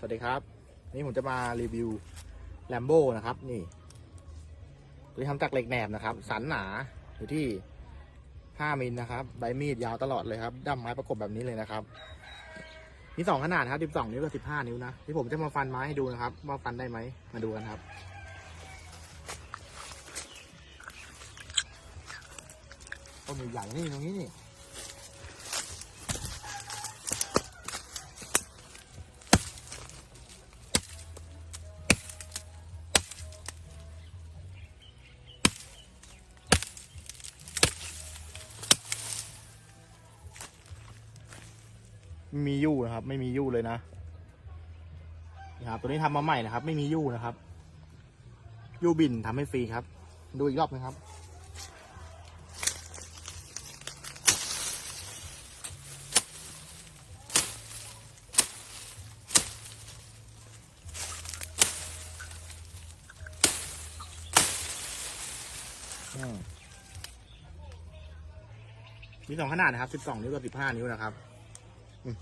สวัสดีครับ นี่ผมจะมารีวิวแลมโบนะครับ นี่ตัวทำจากเหล็กแหนบนะครับ สันหนาอยู่ที่ 5 มิลนะครับ ใบมีดยาวตลอดเลยครับด้ามไม้ประกบแบบนี้เลยนะครับ มีสองขนาดครับ 12 นิ้วกับ 15 นิ้วนะ ที่ผมจะมาฟันไม้ให้ดูนะครับ ว่าฟันได้ไหม มาดูกันครับต้นใหญ่ๆนี่ตรงนี้นี่ ม่มียู่นะครับ ไม่มียู่เลยนะนี่ครับ ตัวนี้ทำมาใหม่นะครับ ไม่มียู่นะครับ ยู่บินทำให้ฟรีครับ ดูอีกรอบนะครับมมีสองขนาดนะครับ12นิ้วกับ15นิ้วนะครับ อืม